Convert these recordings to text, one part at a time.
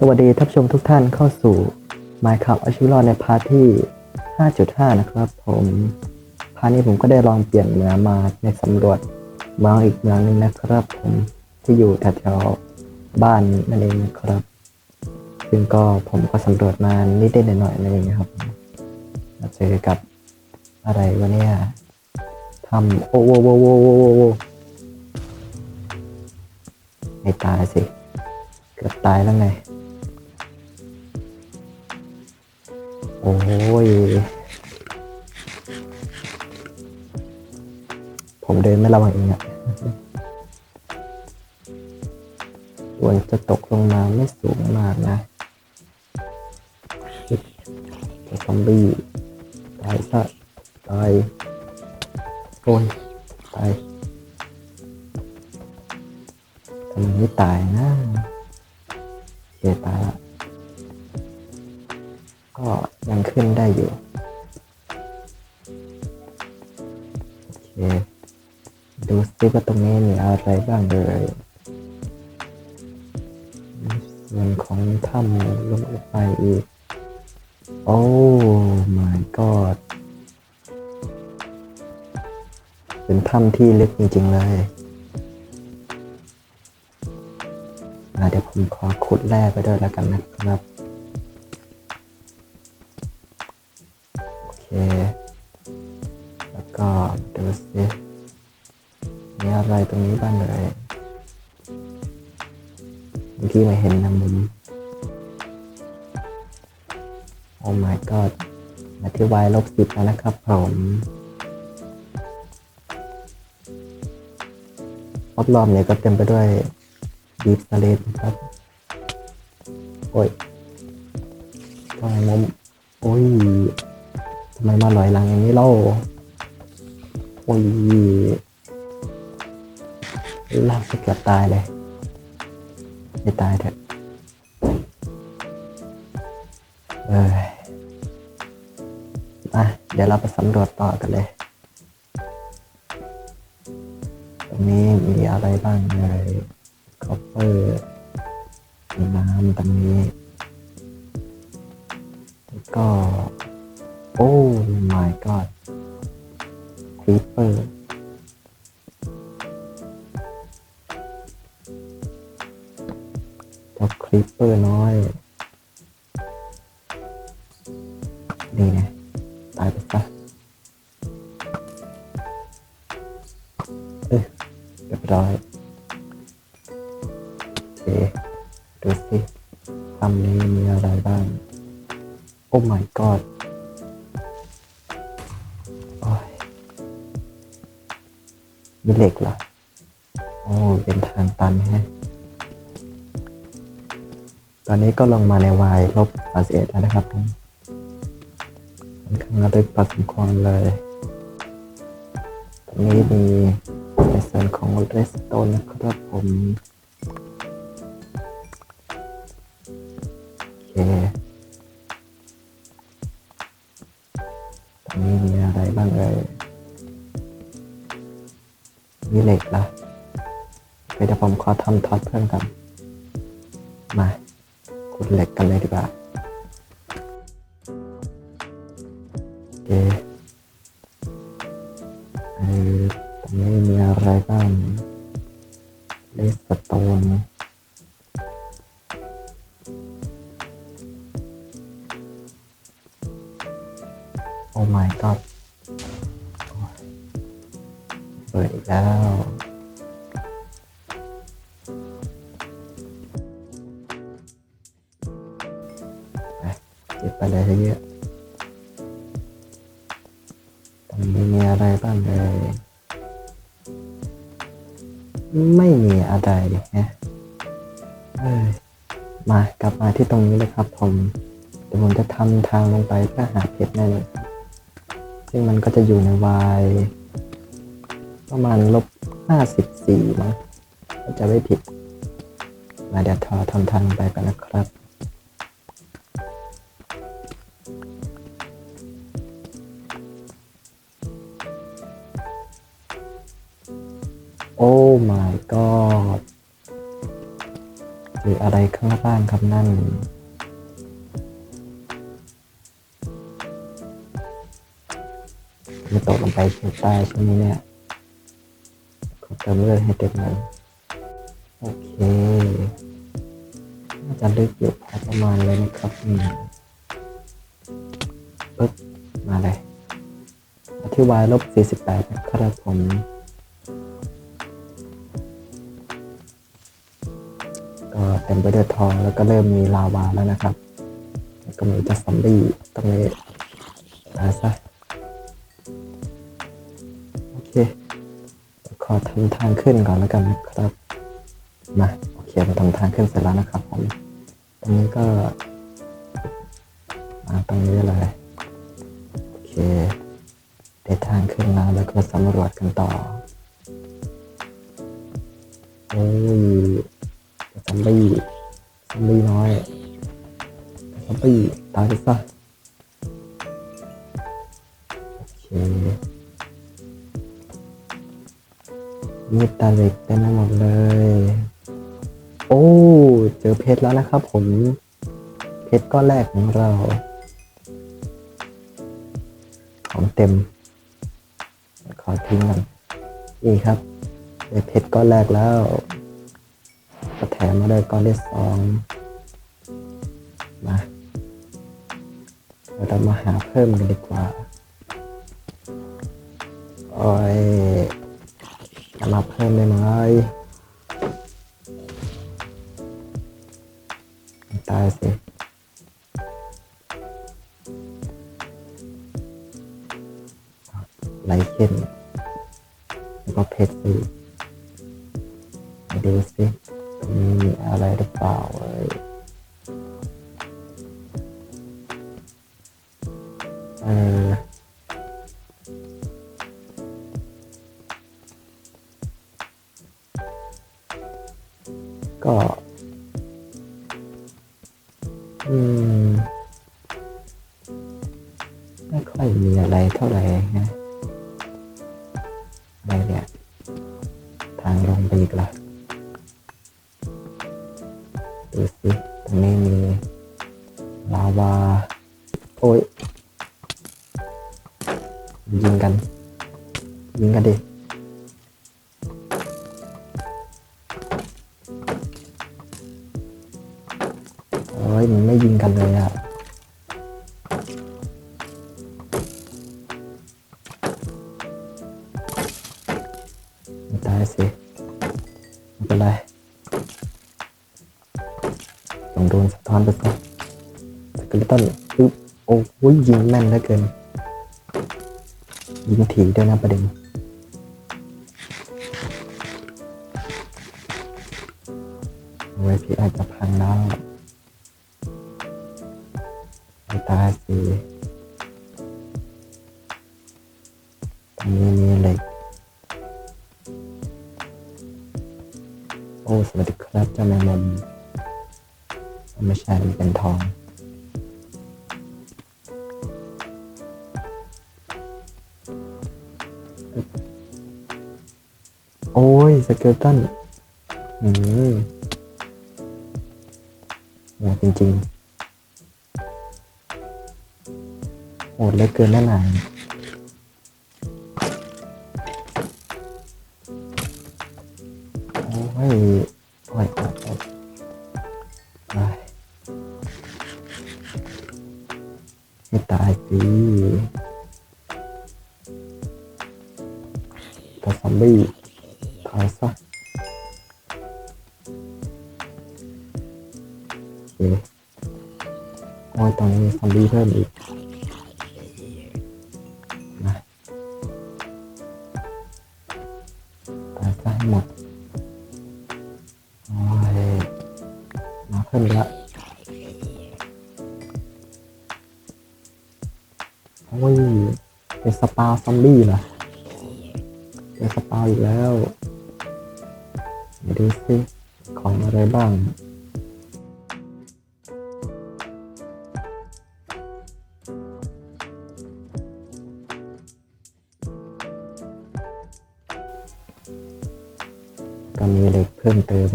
สวัสดีท่านผู้ชมทุกท่านเข้าสู่ Minecraft อาชีวรอดในพาร์ทที่ 5.5 นะครับผมพาร์ทนี้ผมก็ได้ลองเปลี่ยนเมืองมาในสำรวจเมืองอีกเมืองหนึงนะครับ ผมที่อยู่แถวบ้านนั่นเองนะครับ ซึ่งก็ผมก็สำรวจมานิดๆหน่อยนั่นเองครับมาเจอกับอะไรวะเนี่ยทำโอ้โหโอ้โหโอ้โหโอ้โหไม่ตายสิ เกือบตายแล้วไง อ้ย ผมเดินไม่ระวังเองอะควรจะตกลงมาไม่สูงมากนะไอ้ซอมบี้ตายซะตายโอ้ยตายทำไมไม่ตายนะเคตายละก็ ยังขึ้นได้อยู่โอเคดูซิว่าตรงนี้มีอะไรบ้างเลยส่วนของถ้ำลงไปอีก โอ้ my god เป็นถ้ำที่ลึกจริง ๆ เลยเดี๋ยวผมขอขุดแร่ไปด้วยแล้วกันนะครับ เมื่อกี้มาเห็นนะมุมโอ้ my god มาที่ y ลบสิบแล้วนะครับผมรอบๆเนี่ยก็เต็มไปด้วยดีฟสเลนะครับ โอ้ยทำไมมุมโอ้ยทำไมมาลอยหลังอย่างนี้เล่าโอ้ยลากจะเกือบตายเลย ไม่ตายเถอะเอ้ยมาเดี๋ยวเราไปสำรวจต่อกันเลย ตรงนี้มีอะไรบ้างเลยคอปเปอร์มีน้ำตรงนี้แล้วก็ โอ้ my god ครีปเปอร์ เจ้าครีปเปอร์น้อยนี่ไงตายไปซะเอ้ยเรียบร้อยโอเคดูสิทำนี้มีอะไรบ้าง โอ้ my god โอ้ยมีเหล็กเหรอ ก็ลงมาในวายลบอาเซแล้วนะครับผมค่อนข้างลึกพอสมควรเลย ตรงนี้มีในส่วนของเรสโตนนะครับผมโอเคตรงนี้มีอะไรบ้างเอ่ยมีเหล็กละเคเดี๋ยวผมขอทำท็อตเพิ่มกันมา ขุดเหล็กกันเลยดีกว่า ตรงนี้มีอะไรบ้างเลยไม่มีอะไรฮะเอ้ยมากลับมาที่ตรงนี้เลยครับผมเดี๋ยวผมจะทำทางลงไปเพื่อหาเพชรแน่เลยซึ่งมันก็จะอยู่ในวายประมาณลบห้าสิบสี่มั้งจะไม่ผิด มาเดี๋ยวทอทำทางลงไปกันนะครับ ข้างล่างครับนั่นไม่ตกลงไปเฉียดใต้ใช่ไหมเนี่ยขอเติมเลือดให้เต็มเลยโอเคน่าจะลึกอยู่พอประมาณเลยนะครับอืมปึ๊บมาเลยอธิวายลบ48นะครับผม เต็มไปด้วยทองแล้วก็เริ่มมีลาวาแล้วนะครับ แล้วก็มีจะซอมบี้ตรงนี้ตายซะโอเค ขอทำทางขึ้นก่อนแล้วกันนะครับ มาโอเคเราทำทางขึ้นเสร็จแล้วนะครับผมตรงนี้ก็มาตรงนี้เลยโอเคได้ทางขึ้นแล้วแล้วก็สำรวจกันต่อโอ้ย มบี้ซอมบี้น้อยซอมบี้ตายไปซะโอเคมีตาเล็กเต็มไปหมดเลย โอ้ เจอเพชรแล้วนะครับผม เพชรก้อนแรกของเรา ของเต็ม ขอทิ้งก่อนนี่ครับ ได้เพชรก้อนแรกแล้ว ก็แถมมาได้ก้อนที่สองมาเราจะมาหาเพิ่มกันดีกว่าโอ้ยจะมาเพิ่มได้ไหมตายสิไลเข้นแล้วก็เพชรสิมาดูสิ ห ตายสิไม่เป็นไรต้องโดนสะท้อนไปซะสกิลตันอุ๊บโอ้ยยิงแม่นเหลือเกิน ยิงถี่ด้วยนะประเด็น กลตันอืมโหดจริงๆโหดเลือเกินนั่นหนาย มบี้เหรอเป็นสปาอีกแล้วมาดูสิของอะไรบ้าง ก็มีเหล็กเพิ่มเติม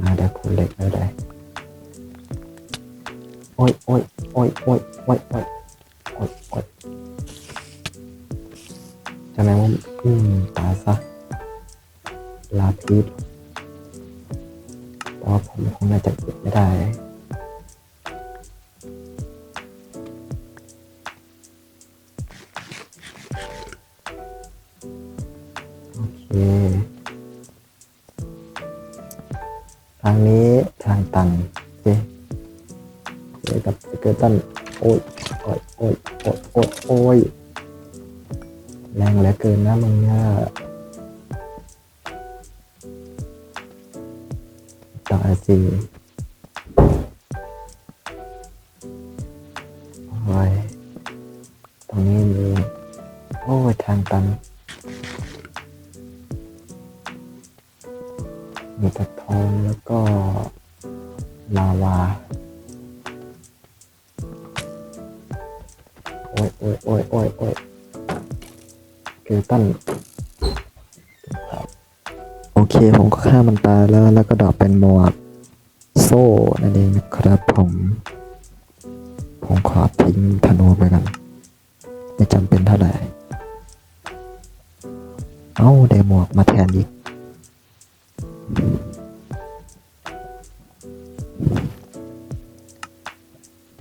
มาเดี๋ยวขุดเหล็กเลยได้ โอ้ยโอ้ยโอ้ยโอ้ยโอ้ยโอ้ย โอ้ยโอ้ยจะแมงมุมอืมตาซะลาพิษเพราผมคงน่าจะเก็บไม่ได้ทางนี้ทางตันโอเคเจอกับสเกอร์ตันโอ้ย โอ้ยโอ้ยโอ้ยโอ้ยโอ้ยแรงเหลือเกินนะมึงเนี่ยต่อสิโผมก็ฆ่ามันตายแล้วแล้วก็ดรอกเป็นหมวกโซ่นั่นเองนะครับผม ผมขอทิ้งธนูไปกัน ไม่จำเป็นเท่าไหร่ เอาได้หมวกมาแทนอีก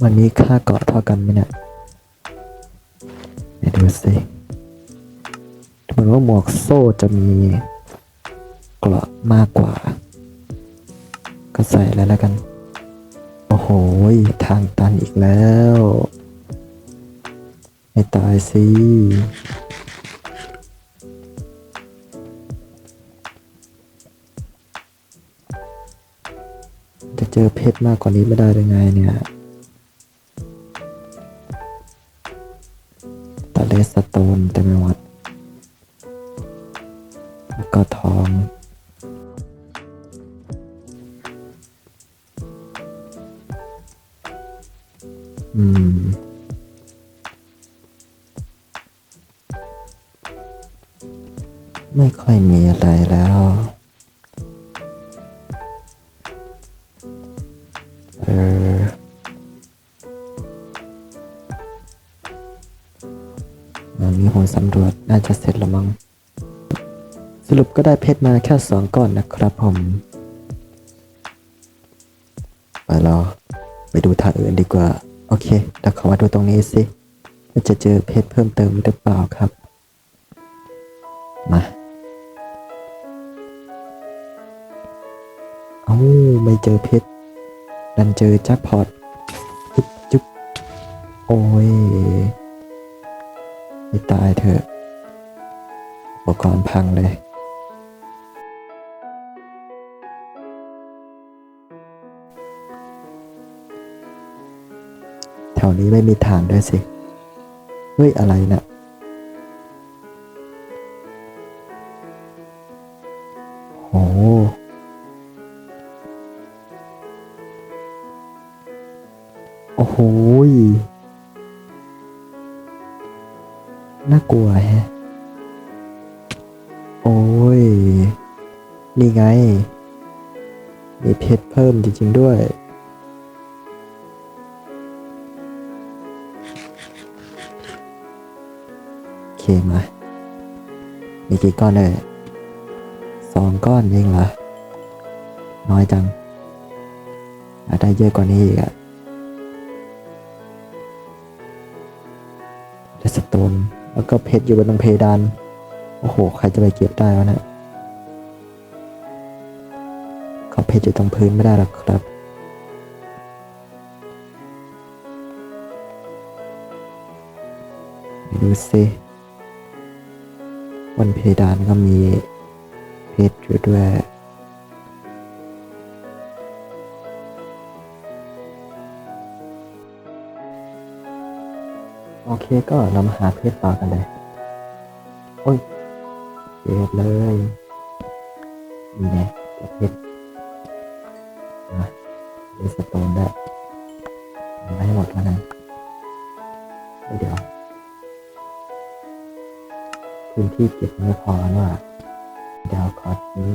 วันนี้ค่าเกาะเท่ากันไหมเนี่ยไหนดูสิเหมือนว่าหมวกโซ่จะมี กราะมากกว่า ก็ใส่แล้วแล้วกัน โอ้โห ทางตันอีกแล้ว ไม่ตายสิจะเจอเพชรมากกว่านี้ไม่ได้ได้ไงเนี่ยตะเลสโตนเต็มไปหมด อืม ไม่ค่อยมีอะไรแล้ว เออวันนี้ผมสำรวจน่าจะเสร็จแล้วมั้ง สรุปก็ได้เพชรมาแค่สองก้อนนะครับผม ไปรอไปดูทางอื่นดีกว่า โอเคเดี๋ยวขามาดูตรงนี้สิว่าจะเจอเพชรเพิ่มเติมหรือเปล่าครับ มาเอ้าไม่เจอเพชรดันเจอแจ็คพอตจุ๊บจุ๊บโอ้ยไม่ตายเถอะอุปกรณ์พังเลย วนี้ไม่มีฐานด้วยสิ เฮ้ย อะไรนะ่ะโอ้โหโอ้โหน่ากลัวแฮะ โอ้ย นี่ไง มีเพชรเพิ่มจริง ๆ ด้วย โอเคมามีกี่ก้อนเลยสองก้อนเองเหรอ น้อยจังอากได้เยอะกว่านี้อีกอะเลสโตนแล้วก็เพชรอยู่บนตรงเพดาน โอ้โห ใครจะไปเก็บได้วะเนี่ยเขาเพชรอยู่ตรงพื้นไม่ได้หรอกครับดูสิ บนเพดานก็มีเพชรอยู่ด้วยโอเคก็เรามาหาเพชรต่อกันเลย โอ้ยเก็บเลยนี่ไงเก็บเพชรมาเลสโตนได้ไว้ให้หมดแล้วกันเดี๋ยว พื้นที่เก็บไม่พอแล้วอะเดี๋ยวขอทิ้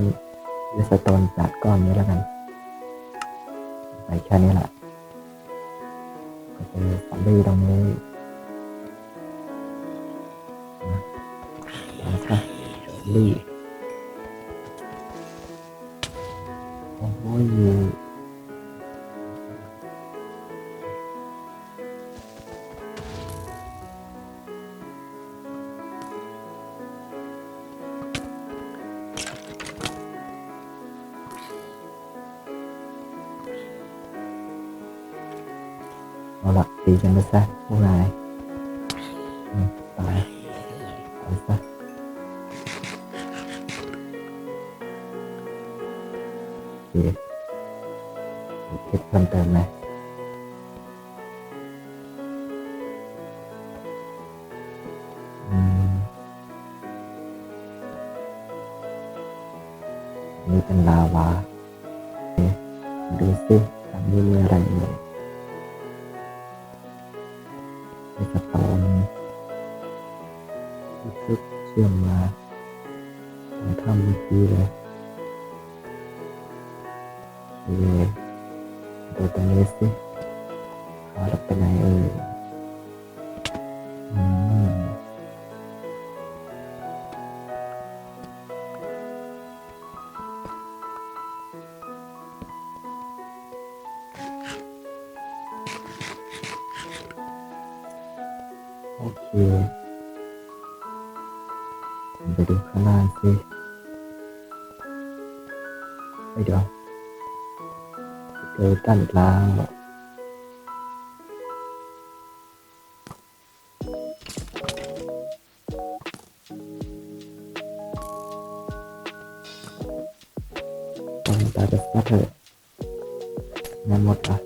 เลสโตนแปดก้อนนี้แล้วกันไปแค่นี้แหละก็เจอซอมบี้ตรงนี้นะแล้วก็ซอมบี้โอ้ย กันไปซะพวกนายอืมตายตายซะโอเคมีเพชรเพิ่มเติมไหมนี่เป็นลาวาดูสิทางนี้มีอะไรอยู่ เชื่อมมาทำดีเลย ไปดูข้างล่างสิไปเดี๋ยวเจอกันอีกแล้วต้องตายไปซะเถอะแม่หมดละ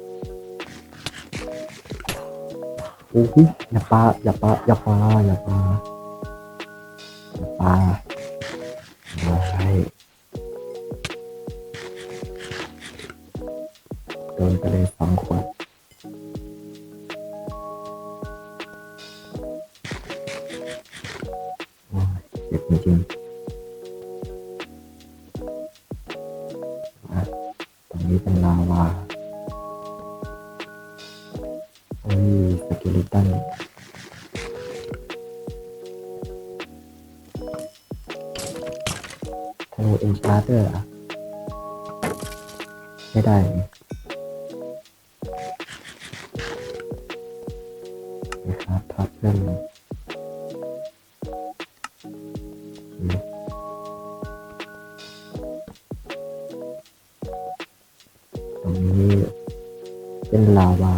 โอ้ยอย่าปลาอย่าปลาอย่าปลาอย่าปลา อย่าปาใช่โดนไปเลยสองคนโอ้ยเจ็บจริงๆอะตรงนี้เป็นลาวาโอ้ยสกิลิตัน เอ็นชาร์เตอร์อะไม่ได้นี่นะครับพับเพิ่อืมตรงนี้เป็นลาวา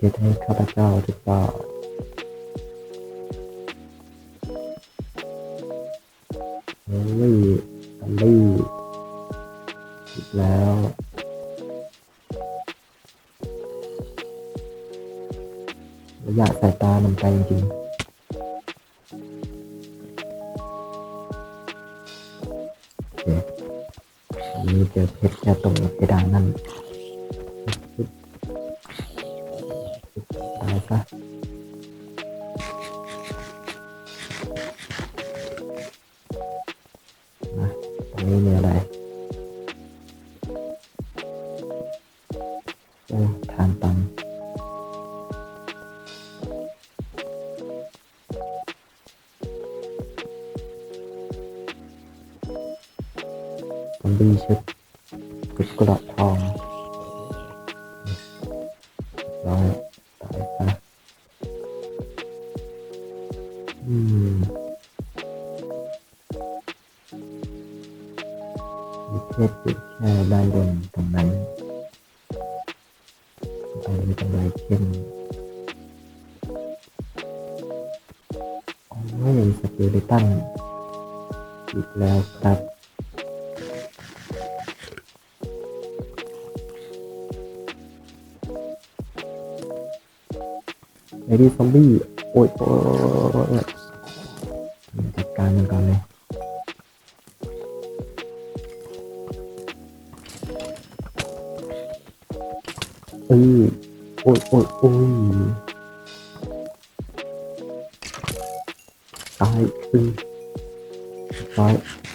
เพชรให้ข้าพเจ้าหรือเปล่าเฮ้ยอันลี่อีกแล้วระยะสายตามันไกลจริงโอเคอันนี้เจอเพชรแค่ตรงเพดานนั่น ซอมบี้ชุดกุดกระดทอง โอ้ยโ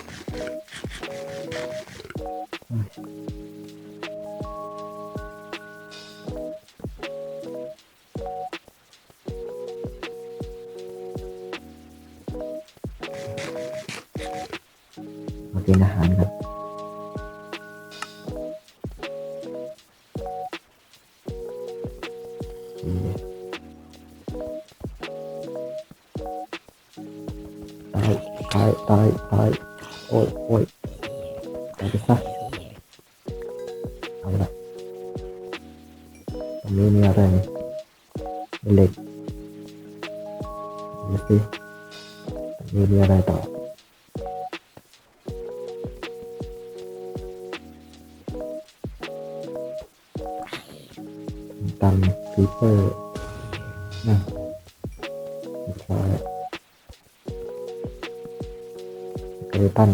ตันฟีเปอร์นะเรียบร้อยกตัน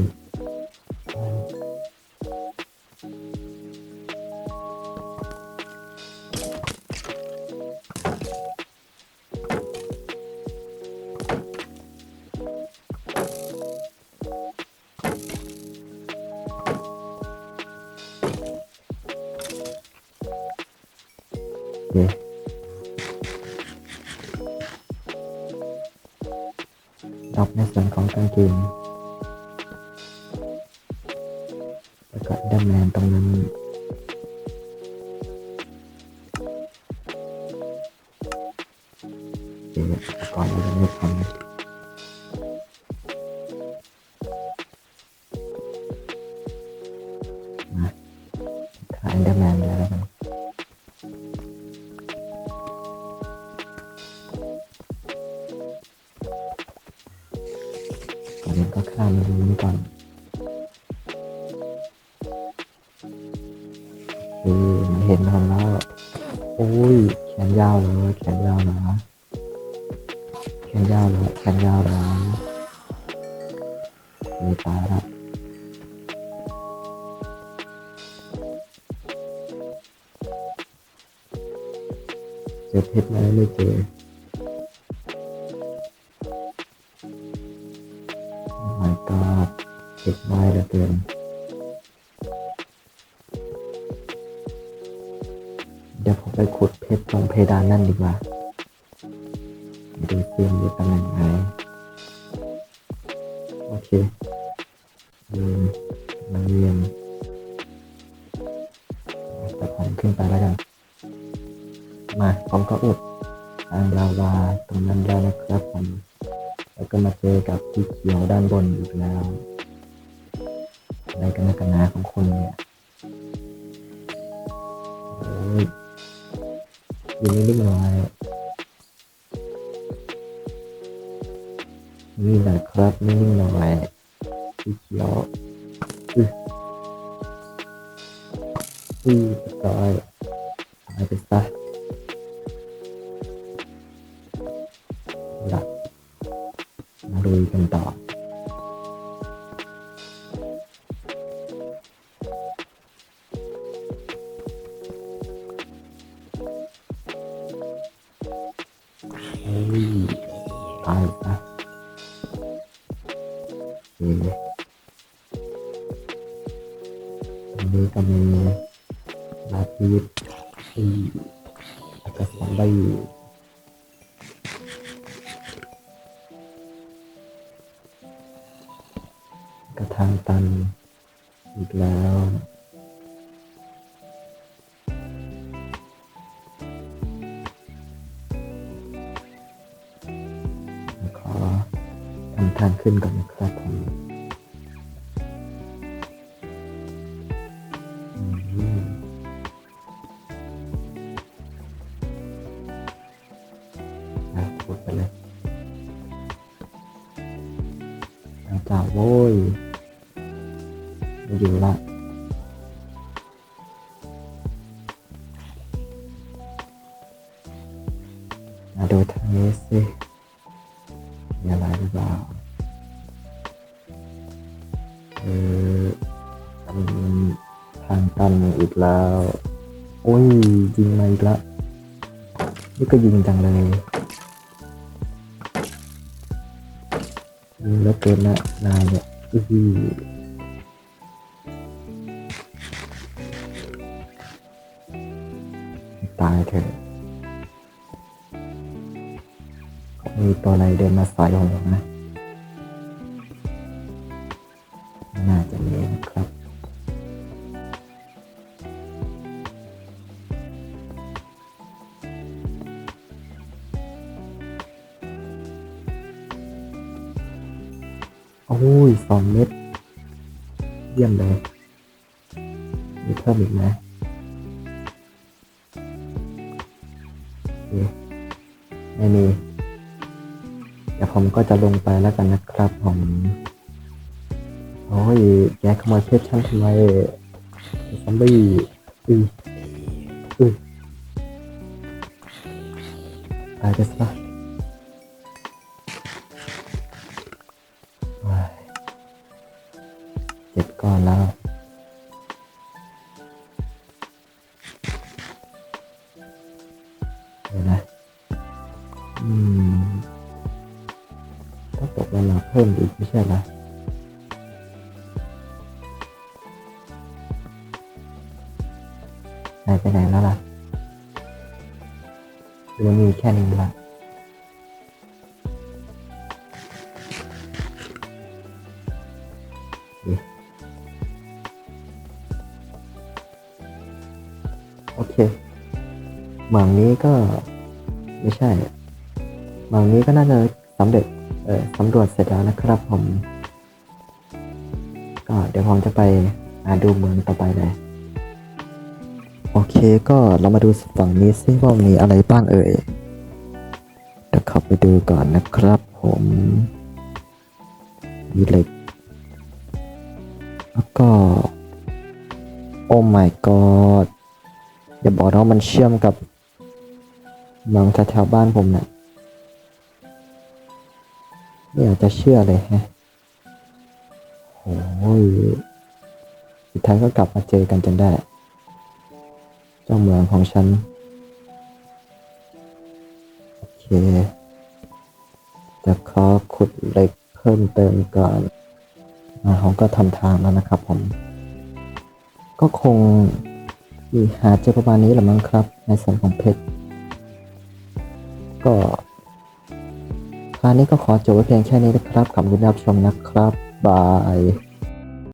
โอเคก่อนเร เหลือเกินเดี๋ยวผมไปขุดเพชรตรงเพดานนั่นดีกว่าดูเสียงอยู่ตำแหน่งไหนโอเคเรียนมาเรียนแต่ผมขึ้นไปแล้วกัน มาผมก็อุดทางลาวาตรงนั้นแล้วนะครับผมแล้วก็มาเจอกับที่เขียวด้านบนอีกแล้ว อะไรกันนะกันนาของคุณเนี่ยโอ้ยอยู่นิ่งๆหน่อยนี่แหละครับนิ่งๆหน่อยที่เขียวอืออือตายตายไปซะหลับมาลุยกันต่อ อยู่ละมาดูทางนี้สิมีอะไรหรือเปล่าเออทางตันอีกแล้ว โอ้ยยิงมาอีกละนี่ก็ยิงจังเลยยิงแล้วเกินนะนายเนี่ยอือ มีตัวอะไรเดินมาใส่ผมหรอกนะไม่น่าจะมีนะครับ โอ้ยสองเม็ด เยี่ยมเลย มีเพิ่มอีกไหม จะลงไปแล้วกันนะครับผมโอ้ยแกขโมยเพชรฉันทำไมซอมบี้อืออือตายไปซะว้ายเจ็บก้อนแล้ว ไปไหนแล้วล่ะหรือมีแค่นี้ละโอเคเคหมางนี้ก็ไม่ใช่บางนี้ก็น่าจะสำเร็จเออสำรวจเสร็จแล้วนะครับผม ก็เดี๋ยวผมจะไปหาดูเมืองต่อไปเลย เคก็เรามาดูฝั่งนี้ซิว่ามีอะไรบ้างเอ่ยเดี๋ยวเข้าไปดูก่อนนะครับผมมีเหล็ก แล้วก็ โอ้ my god อย่าบอกนะว่ามันเชื่อมกับเมืองแถวบ้านผมเนี่ยไม่อยากจะเชื่อเลยฮะโอ้ยสุดท้ายก็กลับมาเจอกันจนได้ จ้าเมืองของฉัน โอเค จะขอขุดเหล็กเพิ่มเติมก่อนอ่าเขาก็ทำทางแล้วนะครับผม ก็คงมีหาเจอประมาณนี้แหละมั้งครับ ในส่วนของเพชร ก็คราวนี้ก็ขอจบไว้เพียงแค่นี้นะครับขอบคุณที่รับชมนะครับ บาย